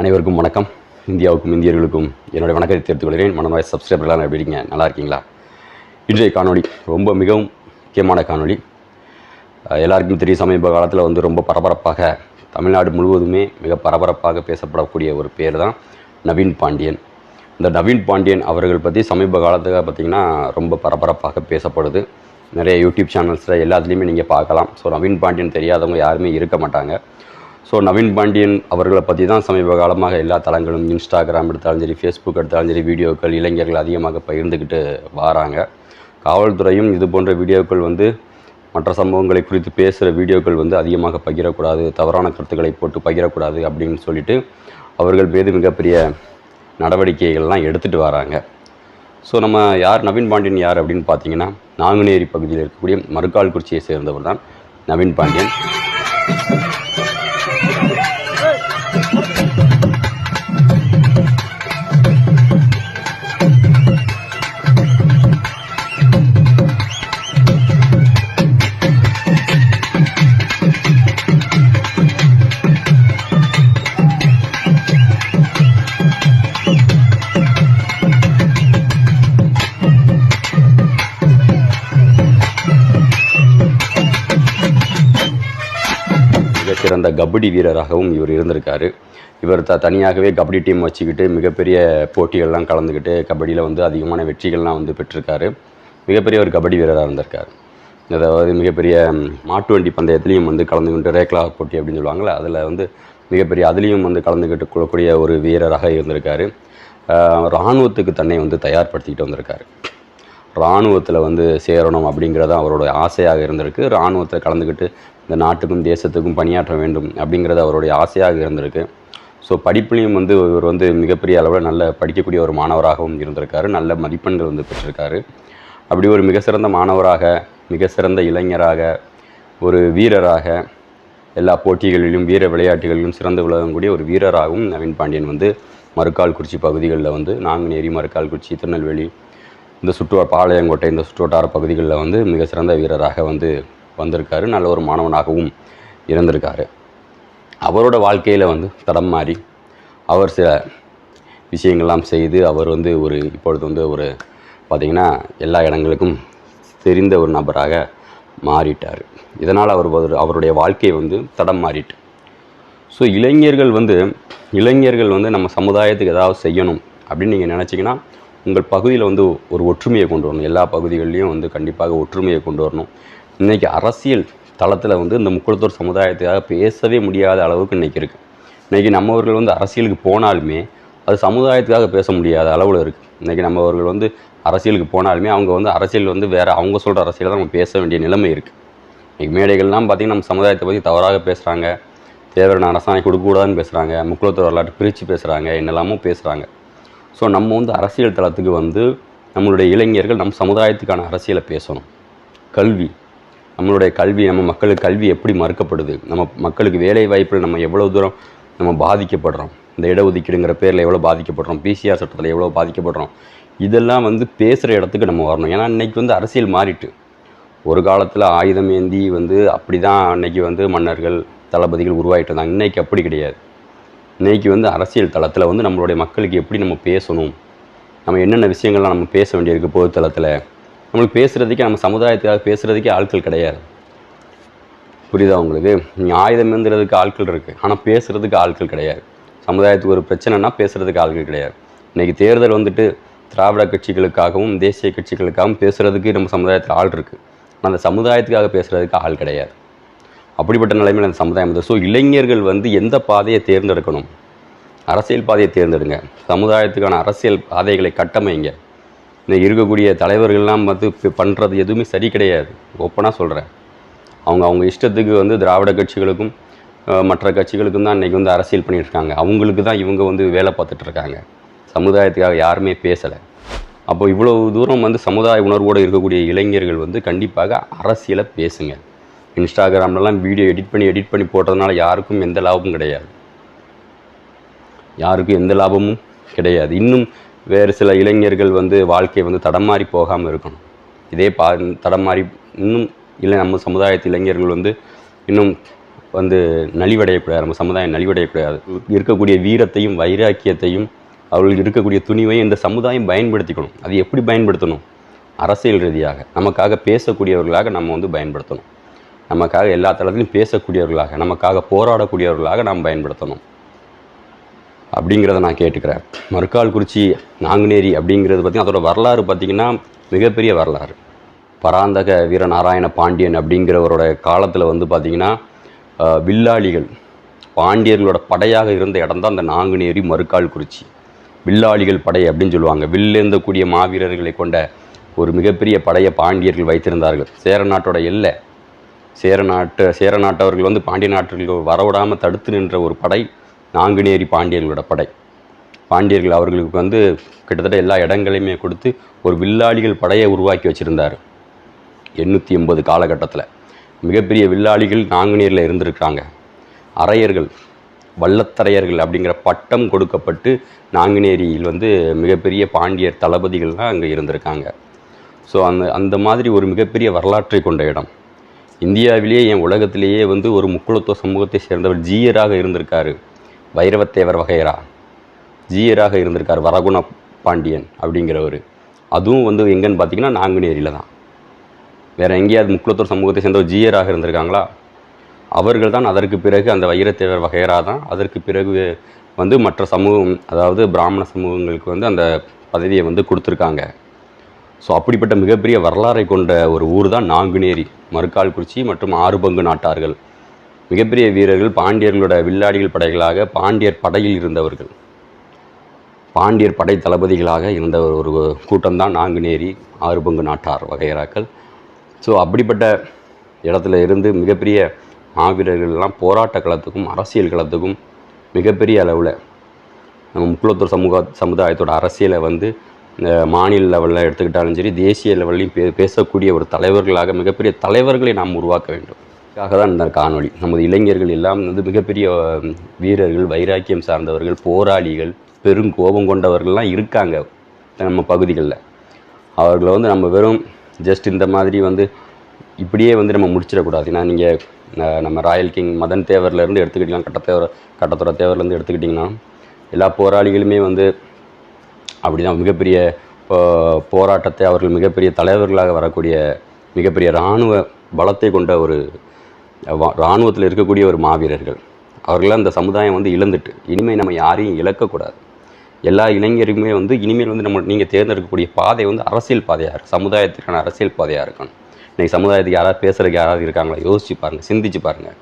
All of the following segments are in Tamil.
அனைவருக்கும் வணக்கம். இந்தியாவுக்கும் இந்தியர்களுக்கும் என்னுடைய வணக்கத்தை தெரிவித்துக் கொள்கிறேன். மனமாய் சப்ஸ்கிரைபர்களாக எப்படி இருக்கீங்க? நல்லா இருக்கீங்களா? இன்றைய காணொளி ரொம்ப மிகவும் முக்கியமான காணொளி. எல்லாருக்கும் தெரியும் சமீப காலத்தில் வந்து ரொம்ப பரபரப்பாக தமிழ்நாடு முழுவதுமே மிக பரபரப்பாக பேசப்படக்கூடிய ஒரு பேர் தான் நவீன் பாண்டியன். இந்த நவீன் பாண்டியன் அவர்கள் பற்றி சமீப காலத்துக்கு பார்த்திங்கன்னா ரொம்ப பரபரப்பாக பேசப்படுது. நிறைய யூடியூப் சேனல்ஸில் எல்லாத்துலேயுமே நீங்கள் பார்க்கலாம். ஸோ நவீன் பாண்டியன் தெரியாதவங்க யாருமே இருக்க மாட்டாங்க. ஸோ நவீன் பாண்டியன் அவர்களை பற்றி தான் சமீப காலமாக எல்லா தளங்களும் இன்ஸ்டாகிராம் எடுத்தாலும் சரி ஃபேஸ்புக் எடுத்தாலும் சரி வீடியோக்கள் இளைஞர்கள் அதிகமாக பகிர்ந்துக்கிட்டு வராங்க. காவல்துறையும் இது போன்ற வீடியோக்கள் வந்து மற்ற சம்பவங்களை குறித்து பேசுகிற வீடியோக்கள் வந்து அதிகமாக பகிரக்கூடாது தவறான கருத்துக்களை போட்டு பகிரக்கூடாது அப்படின்னு சொல்லிட்டு அவர்கள் மீது மிகப்பெரிய நடவடிக்கைகள்லாம் எடுத்துகிட்டு வராங்க. ஸோ நம்ம யார்? நவீன் பாண்டியன் யார் அப்படின்னு பார்த்தீங்கன்னா நாங்குநேரி பகுதியில் இருக்கக்கூடிய மறுக்கால் குறிச்சியை சேர்ந்தவர் தான் நவீன் பாண்டியன் சிறந்த கபடி வீரராகவும் இவர் இருந்திருக்காரு. இவர் த தனியாகவே கபடி டீம் வச்சுக்கிட்டு மிகப்பெரிய போட்டிகள்லாம் கலந்துக்கிட்டு கபடியில் வந்து அதிகமான வெற்றிகள்லாம் வந்து பெற்றிருக்காரு. மிகப்பெரிய ஒரு கபடி வீரராக இருந்திருக்கார். அதாவது மிகப்பெரிய மாட்டு வண்டி பந்தயத்துலேயும் வந்து கலந்துக்கிட்டு ரேக்லா போட்டி அப்படின்னு சொல்லுவாங்கள்ல அதில் வந்து மிகப்பெரிய அதுலேயும் வந்து கலந்துக்கிட்டு கொள்ளக்கூடிய ஒரு வீரராக இருந்திருக்காரு. இராணுவத்துக்கு தன்னை வந்து தயார்படுத்திக்கிட்டு வந்திருக்காரு. இராணுவத்தில் வந்து சேரணும் அப்படிங்கிறது அவரோட ஆசையாக இருந்திருக்கு. இராணுவத்தில் கலந்துக்கிட்டு இந்த நாட்டுக்கும் தேசத்துக்கும் பணியாற்ற வேண்டும் அப்படிங்கிறது அவருடைய ஆசையாக இருந்திருக்கு. ஸோ படிப்புலையும் வந்து இவர் வந்து மிகப்பெரிய அளவில் நல்ல படிக்கக்கூடிய ஒரு மாணவராகவும் இருந்திருக்காரு. நல்ல மதிப்பெண்கள் வந்து பெற்றிருக்காரு. அப்படி ஒரு மிக சிறந்த மாணவராக மிக சிறந்த இளைஞராக ஒரு வீரராக எல்லா போட்டிகளிலும் வீர விளையாட்டுகளிலும் சிறந்து விளங்கக்கூடிய ஒரு வீரராகவும் நவீன் பாண்டியன் வந்து மறுக்கால் குறிச்சி பகுதிகளில் வந்து நாங்குநேரி மறுக்கால் குறிச்சி திருநெல்வேலி இந்த சுற்று பாளையங்கோட்டை இந்த சுற்றுவட்டார பகுதிகளில் வந்து மிக சிறந்த வீரராக வந்து வந்திருக்காரு நல்ல ஒரு மாணவனாகவும் இருந்திருக்காரு. அவரோட வாழ்க்கையில் வந்து தடம் மாறி அவர் சில விஷயங்கள்லாம் செய்து அவர் வந்து ஒரு இப்பொழுது வந்து ஒரு பார்த்திங்கன்னா எல்லா இடங்களுக்கும் தெரிந்த ஒரு நபராக மாறிட்டார். இதனால் அவர் அவருடைய வாழ்க்கை வந்து தடம் மாறிட்டு. ஸோ இளைஞர்கள் வந்து இளைஞர்கள் வந்து நம்ம சமுதாயத்துக்கு ஏதாவது செய்யணும் அப்படின்னு நீங்கள் நினச்சிங்கன்னா உங்கள் பகுதியில் வந்து ஒரு ஒற்றுமையை கொண்டு வரணும். எல்லா பகுதிகள்லையும் வந்து கண்டிப்பாக ஒற்றுமையை கொண்டு வரணும். இன்றைக்கி அரசியல் தளத்தில் வந்து இந்த முக்குளத்தூர் சமுதாயத்துக்காக பேசவே முடியாத அளவுக்கு இன்றைக்கி இருக்குது இன்றைக்கி நம்மவர்கள் வந்து அரசியலுக்கு போனாலுமே அது சமுதாயத்துக்காக பேச முடியாத அளவில் இருக்குது இன்றைக்கி நம்மவர்கள் வந்து அரசியலுக்கு போனாலுமே அவங்க வந்து அரசியல் வந்து வேறு அவங்க சொல்கிற அரசியலை தான் நம்ம பேச வேண்டிய நிலைமை இருக்குது இன்றைக்கி மேடைகள்லாம் பார்த்திங்கன்னா நம்ம சமுதாயத்தை பற்றி தவறாக பேசுகிறாங்க தேவையான அரசாணை கொடுக்கக்கூடாதுன்னு பேசுகிறாங்க முக்குளத்தூர் வரலாற்று பிரித்து பேசுகிறாங்க என்னெல்லாமோ பேசுகிறாங்க ஸோ நம்ம வந்து அரசியல் தளத்துக்கு வந்து நம்மளுடைய இளைஞர்கள் நம் சமுதாயத்துக்கான அரசியலை பேசணும். கல்வி நம்மளுடைய கல்வி நம்ம மக்களுக்கு கல்வி எப்படி மறுக்கப்படுது? நம்ம மக்களுக்கு வேலை வாய்ப்பில் நம்ம எவ்வளோ தூரம் நம்ம பாதிக்கப்படுறோம்? இந்த இடஒதுக்கீடுங்கிற பேரில் எவ்வளோ பாதிக்கப்படுறோம்? பிசிஆர் சட்டத்தில் எவ்வளோ பாதிக்கப்படுறோம்? இதெல்லாம் வந்து பேசுகிற இடத்துக்கு நம்ம வரணும். ஏன்னா இன்றைக்கி வந்து அரசியல் மாறிட்டு. ஒரு காலத்தில் ஆயுதம் ஏந்தி வந்து அப்படி தான் அன்னைக்கு வந்து மன்னர்கள் தளபதிகள் உருவாகிட்டு இருந்தாங்க. இன்றைக்கி அப்படி கிடையாது. இன்றைக்கி வந்து அரசியல் தளத்தில் வந்து நம்மளுடைய மக்களுக்கு எப்படி நம்ம பேசணும்? நம்ம என்னென்ன விஷயங்கள்லாம் நம்ம பேச வேண்டியிருக்கு பொது தளத்தில் நம்மளுக்கு பேசுகிறதுக்கே நம்ம சமுதாயத்துக்காக பேசுகிறதுக்கே ஆட்கள் கிடையாது. புரியுதா உங்களுக்கு? நீ ஆயுதம் ஏந்துறதுக்கு ஆட்கள் இருக்குது ஆனால் பேசுகிறதுக்கு ஆட்கள் கிடையாது. சமுதாயத்துக்கு ஒரு பிரச்சனைனா பேசுகிறதுக்கு ஆட்கள் கிடையாது. இன்றைக்கி தேர்தல் வந்துட்டு திராவிட கட்சிகளுக்காகவும் தேசிய கட்சிகளுக்காகவும் பேசுகிறதுக்கு நம்ம சமுதாயத்தில் ஆள் இருக்குது ஆனால் அந்த சமுதாயத்துக்காக பேசுகிறதுக்கு ஆள் கிடையாது. அப்படிப்பட்ட நிலைமையில் அந்த சமுதாயம் வந்து ஸோ இளைஞர்கள் வந்து எந்த பாதையை தேர்ந்தெடுக்கணும்? அரசியல் பாதையை தேர்ந்தெடுங்க. சமுதாயத்துக்கான அரசியல் பாதைகளை கட்டமைங்க. இந்த இருக்கக்கூடிய தலைவர்கள்லாம் வந்து இப்போ பண்ணுறது எதுவுமே சரி கிடையாது. ஓப்பனாக சொல்கிறேன் அவங்க அவங்க இஷ்டத்துக்கு வந்து திராவிட கட்சிகளுக்கும் மற்ற கட்சிகளுக்கும் தான் இன்றைக்கி வந்து அரசியல் பண்ணியிருக்காங்க அவங்களுக்கு தான் இவங்க வந்து வேலை பார்த்துட்ருக்காங்க சமுதாயத்துக்காக யாருமே பேசலை. அப்போ இவ்வளோ தூரம் வந்து சமுதாய உணர்வோடு இருக்கக்கூடிய இளைஞர்கள் வந்து கண்டிப்பாக அரசியலை பேசுங்க. இன்ஸ்டாகிராம்லலாம் வீடியோ எடிட் பண்ணி எடிட் பண்ணி போடுறதுனால யாருக்கும் எந்த லாபமும் கிடையாது. யாருக்கும் எந்த லாபமும் கிடையாது. இன்னும் வேறு சில இளைஞர்கள் வந்து வாழ்க்கை வந்து தடமாறி போகாமல் இருக்கணும். இதே பா தடமாறி இன்னும் இல்லை நம்ம சமுதாயத்து இளைஞர்கள் வந்து இன்னும் வந்து நலிவடையக்கூடாது நம்ம சமுதாயம் நலிவடையக்கூடாது இருக்கக்கூடிய வீரத்தையும் வைராக்கியத்தையும் அவர்களுக்கு இருக்கக்கூடிய துணிவையும் இந்த சமுதாயம் பயன்படுத்திக்கணும். அது எப்படி பயன்படுத்தணும்? அரசியல் ரீதியாக. நமக்காக பேசக்கூடியவர்களாக நம்ம வந்து பயன்படுத்தணும். நமக்காக எல்லா தளத்திலும் பேசக்கூடியவர்களாக நமக்காக போராடக்கூடியவர்களாக நாம் பயன்படுத்தணும். அப்படிங்கிறத நான் கேட்டுக்கிறேன். மறுக்கால் குறிச்சி நாங்குநேரி அப்படிங்கிறது பார்த்திங்கன்னா அதோட வரலாறு பார்த்திங்கன்னா மிகப்பெரிய வரலாறு. பராந்தக வீரநாராயண பாண்டியன் அப்படிங்கிறவரோட காலத்தில் வந்து பார்த்திங்கன்னா வில்லாளிகள் பாண்டியர்களோட படையாக இருந்த இடம் தான் அந்த நாங்குநேரி மறுக்கால்குறிச்சி. வில்லாளிகள் படை அப்படின்னு சொல்லுவாங்க. வில்லேந்தக்கூடிய மாவீரர்களை கொண்ட ஒரு மிகப்பெரிய படையை பாண்டியர்கள் வைத்திருந்தார்கள். சேர நாட்டோட எல்லை. சேர நாட்டு சேர நாட்டவர்கள் வந்து பாண்டிய நாட்டர்கள் வரவிடாமல் தடுத்து நின்ற ஒரு படை. நாங்குநேரி பாண்டியர்களோட படை. பாண்டியர்கள் அவர்களுக்கு வந்து கிட்டத்தட்ட எல்லா இடங்களையுமே கொடுத்து ஒரு வில்லாளிகள் படையை உருவாக்கி வச்சுருந்தார். எண்ணூற்றி எண்பது காலகட்டத்தில். மிகப்பெரிய வில்லாளிகள் நாங்குநேரில் இருந்திருக்கிறாங்க. அரையர்கள் வல்லத்தரையர்கள் அப்படிங்கிற பட்டம் கொடுக்கப்பட்டு நாங்குநேரியில் வந்து மிகப்பெரிய பாண்டியர் தளபதிகள்லாம் அங்கே இருந்திருக்காங்க. ஸோ அந்த அந்த மாதிரி ஒரு மிகப்பெரிய வரலாற்றை கொண்ட இடம். இந்தியாவிலேயே என் உலகத்திலேயே வந்து ஒரு முக்குளத்துவ சமூகத்தை சேர்ந்தவர் ஜீயராக இருந்திருக்காரு. வைரவத்தேவர் வகையரா. ஜீயராக இருந்திருக்கார் வரகுண பாண்டியன் அப்படிங்கிறவர். அதுவும் வந்து எங்கன்னு பார்த்தீங்கன்னா நாங்குநேரியில் தான். வேறு எங்கேயாவது முக்குளத்தூர் சமூகத்தை சேர்ந்த ஒரு ஜீயராக இருந்திருக்காங்களா? அவர்கள் தான் அதற்கு பிறகு அந்த வைரத்தேவர் வகையரா தான். அதற்கு பிறகு வந்து மற்ற சமூகம் அதாவது பிராமண சமூகங்களுக்கு வந்து அந்த பதவியை வந்து கொடுத்துருக்காங்க. ஸோ அப்படிப்பட்ட மிகப்பெரிய வரலாறை கொண்ட ஒரு ஊர் தான் நாங்குநேரி மறுக்கால்குறிச்சி மற்றும் ஆறுபங்கு நாட்டார்கள். மிகப்பெரிய வீரர்கள் பாண்டியர்களோட வில்லாடிகள் படைகளாக பாண்டியர் படையில் இருந்தவர்கள். பாண்டியர் படை தளபதிகளாக இருந்த ஒரு ஒரு கூட்டம்தான் நாங்குநேரி ஆறுபங்கு நாட்டார் வகையராக்கள். ஸோ அப்படிப்பட்ட இடத்துல இருந்து மிகப்பெரிய மாவீரர்கள்லாம் போராட்ட களத்துக்கும் அரசியல் களத்துக்கும் மிகப்பெரிய அளவில் நம்ம முக்குளத்தூர் சமூக சமுதாயத்தோட அரசியலை வந்து இந்த மாநில லெவலில் எடுத்துக்கிட்டாலும் சரி தேசிய லெவல்லையும் பே பேசக்கூடிய ஒரு தலைவர்களாக மிகப்பெரிய தலைவர்களை நாம் உருவாக்க வேண்டும். அதுக்காக தான் இந்த காணொளி. நமது இளைஞர்கள் எல்லாம் வந்து மிகப்பெரிய வீரர்கள் வைராக்கியம் சார்ந்தவர்கள் போராளிகள் பெருங்கோபம் கொண்டவர்கள்லாம் இருக்காங்க நம்ம பகுதிகளில். அவர்களை வந்து நம்ம வெறும் ஜஸ்ட் இந்த மாதிரி வந்து இப்படியே வந்து நம்ம முடிச்சிடக்கூடாது. ஏன்னா நீங்கள் நம்ம ராயல் கிங் மதன் தேவர்லேருந்து எடுத்துக்கிட்டிங்கன்னா கட்டத்தேவர் கட்டத்துற தேவர்லேருந்து எடுத்துக்கிட்டிங்கன்னா எல்லா போராளிகளுமே வந்து அப்படிதான் மிகப்பெரிய போராட்டத்தை அவர்கள் மிகப்பெரிய தலைவர்களாக வரக்கூடிய மிகப்பெரிய இராணுவ பலத்தை கொண்ட ஒரு இராணுவத்தில் இருக்கக்கூடிய ஒரு மாவீரர்கள். அவர்களாம் அந்த சமுதாயம் வந்து இழந்துட்டு இனிமேல் நம்ம யாரையும் இழக்கக்கூடாது. எல்லா இளைஞருமே வந்து இனிமேல் வந்து நம்ம நீங்கள் தேர்ந்தெடுக்கக்கூடிய பாதை வந்து அரசியல் பாதையாக இருக்கும் சமுதாயத்திற்கான அரசியல் பாதையாக இருக்கணும். இன்றைக்கி சமுதாயத்துக்கு யாராவது பேசுகிறதுக்கு யாராவது இருக்காங்களா? யோசிச்சு பாருங்கள் சிந்திச்சு பாருங்கள்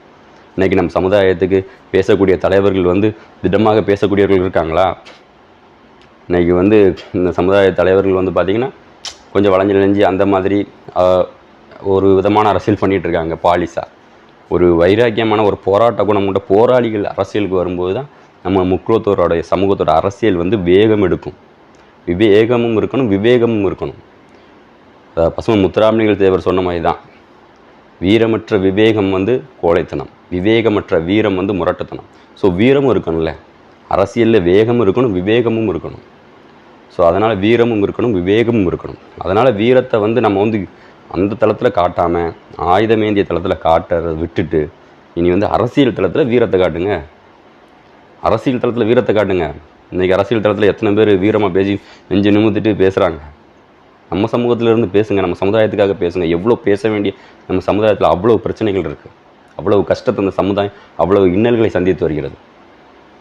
இன்றைக்கி நம்ம சமுதாயத்துக்கு பேசக்கூடிய தலைவர்கள் வந்து திடமாக பேசக்கூடியவர்கள் இருக்காங்களா? இன்றைக்கி வந்து இந்த சமுதாய தலைவர்கள் வந்து பார்த்திங்கன்னா கொஞ்சம் வளைஞ்சு நெஞ்சு அந்த மாதிரி ஒரு விதமான அரசியல் பண்ணிகிட்ருக்காங்க இருக்காங்க ஒரு வைராக்கியமான ஒரு போராட்ட குணம் கொண்ட போராளிகள் அரசியலுக்கு வரும்போது தான் நம்ம முக்குளத்தோரோட சமூகத்தோட அரசியல் வந்து வேகம் எடுக்கும். விவேகமும் இருக்கணும் விவேகமும் இருக்கணும். பசுமை பசுமன் தேவர் சொன்ன மாதிரி தான். வீரமற்ற விவேகம் வந்து கோழைத்தனம் விவேகமற்ற வீரம் வந்து முரட்டத்தனம். ஸோ வீரமும் இருக்கணும்ல. அரசியலில் வேகமும் இருக்கணும் விவேகமும் இருக்கணும். ஸோ அதனால் வீரமும் இருக்கணும் விவேகமும் இருக்கணும். அதனால் வீரத்தை வந்து நம்ம வந்து அந்த தளத்தில் காட்டாமல் ஆயுதமேந்திய தளத்தில் காட்டுறத விட்டுட்டு இனி வந்து அரசியல் தளத்தில் வீரத்தை காட்டுங்க. அரசியல் தளத்தில் வீரத்தை காட்டுங்க. இன்றைக்கி அரசியல் தளத்தில் எத்தனை பேர் வீரமாக பேசி நெஞ்சு நிமித்துட்டு பேசுகிறாங்க நம்ம சமூகத்திலேருந்து பேசுங்க நம்ம சமுதாயத்துக்காக பேசுங்க. எவ்வளோ பேச வேண்டிய நம்ம சமுதாயத்தில் அவ்வளோ பிரச்சனைகள் இருக்குது அவ்வளவு கஷ்டத்தை அந்த சமுதாயம் அவ்வளவு இன்னல்களை சந்தித்து வருகிறது.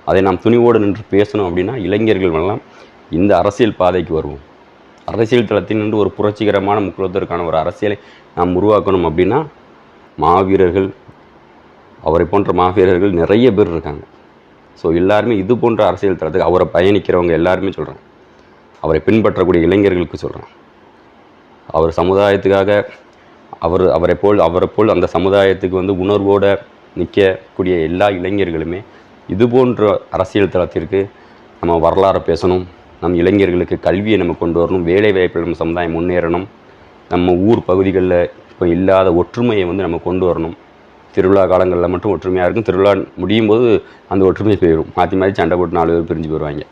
அதை நாம் துணிவோடு நின்று பேசணும் அப்படின்னா இளைஞர்கள் எல்லாம் இந்த அரசியல் பாதைக்கு வருவோம். அரசியல் தளத்தில் நின்று ஒரு புரட்சிகரமான முக்கியத்துவத்திற்கான ஒரு அரசியலை நாம் உருவாக்கணும் அப்படின்னா மாவீரர்கள் அவரை போன்ற மாவீரர்கள் நிறைய பேர் இருக்காங்க. ஸோ எல்லாருமே இது போன்ற அரசியல் தளத்துக்கு அவரை பயணிக்கிறவங்க எல்லாருமே சொல்கிறேன் அவரை பின்பற்றக்கூடிய இளைஞர்களுக்கு சொல்கிறேன் அவர் சமுதாயத்துக்காக அவர் அவரை போல் அவரை போல் அந்த சமுதாயத்துக்கு வந்து உணர்வோடு நிற்கக்கூடிய எல்லா இளைஞர்களுமே இது போன்ற அரசியல் தளத்திற்கு நம்ம வரலாறை பேசணும். நம் இளைஞர்களுக்கு கல்வியை நம்ம கொண்டு வரணும் வேலை வாய்ப்பில் நம்ம சமுதாயம் முன்னேறணும் நம்ம ஊர் பகுதிகளில் இப்போ இல்லாத ஒற்றுமையை வந்து நம்ம கொண்டு வரணும். திருவிழா காலங்களில் மட்டும் ஒற்றுமையாக இருக்கும். திருவிழா முடியும் போது அந்த ஒற்றுமை போயிடும். மாற்றி மாற்றி சண்டை போட்டு நாலு பேர் பிரிஞ்சு போயிடுவாங்க.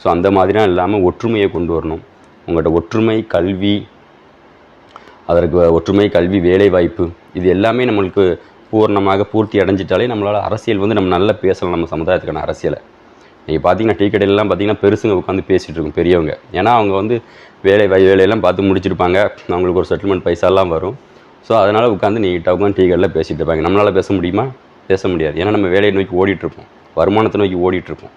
ஸோ அந்த மாதிரிலாம் இல்லாமல் ஒற்றுமையை கொண்டு வரணும். உங்கள்கிட்ட ஒற்றுமை கல்வி அதற்கு ஒற்றுமை கல்வி வேலைவாய்ப்பு இது எல்லாமே நம்மளுக்கு பூர்ணமாக பூர்த்தி அடைஞ்சிட்டாலே நம்மளால் அரசியல் வந்து நம்ம நல்லா பேசலாம் நம்ம சமுதாயத்துக்கான அரசியலை. நீங்கள் பார்த்தீங்கன்னா டீ கடையிலலாம் பார்த்தீங்கன்னா பெருசுங்க உட்காந்து பேசிகிட்டு இருக்கும் பெரியவங்க. ஏன்னா அவங்க வந்து வேலை வை வேலையெல்லாம் பார்த்து முடிச்சிருப்பாங்க. அவங்களுக்கு ஒரு செட்டில்மெண்ட் பைசாலாம் வரும். ஸோ அதனால் உட்காந்து நீட்டாக உட்காந்து டீ கடையில் பேசிகிட்டு இருப்பாங்க. நம்மளால் பேச முடியுமா? பேச முடியாது. ஏன்னா நம்ம வேலையை நோக்கி ஓடிட்டுருப்போம். வருமானத்தை நோக்கி ஓடிட்டுருப்போம்.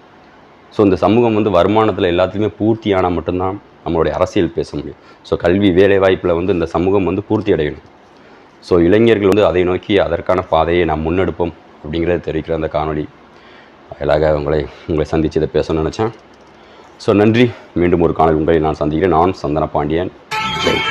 ஸோ இந்த சமூகம் வந்து வருமானத்தில் எல்லாத்துலேயுமே பூர்த்தி ஆனால் மட்டும்தான் நம்மளுடைய அரசியல் பேச முடியும். ஸோ கல்வி வேலைவாய்ப்பில் வந்து இந்த சமூகம் வந்து பூர்த்தி அடையணும். ஸோ இளைஞர்கள் வந்து அதை நோக்கி அதற்கான பாதையை நாம் முன்னெடுப்போம் அப்படிங்கிறத தெரிவிக்கிற அந்த காணொலி வாயிலாக உங்களை உங்களை சந்தித்து இதை பேசணும்னு நினச்சேன். ஸோ நன்றி. மீண்டும் ஒரு காணொளி உங்களை நான் சந்திக்கிறேன். நான் சந்தன பாண்டியன் ஜெய்.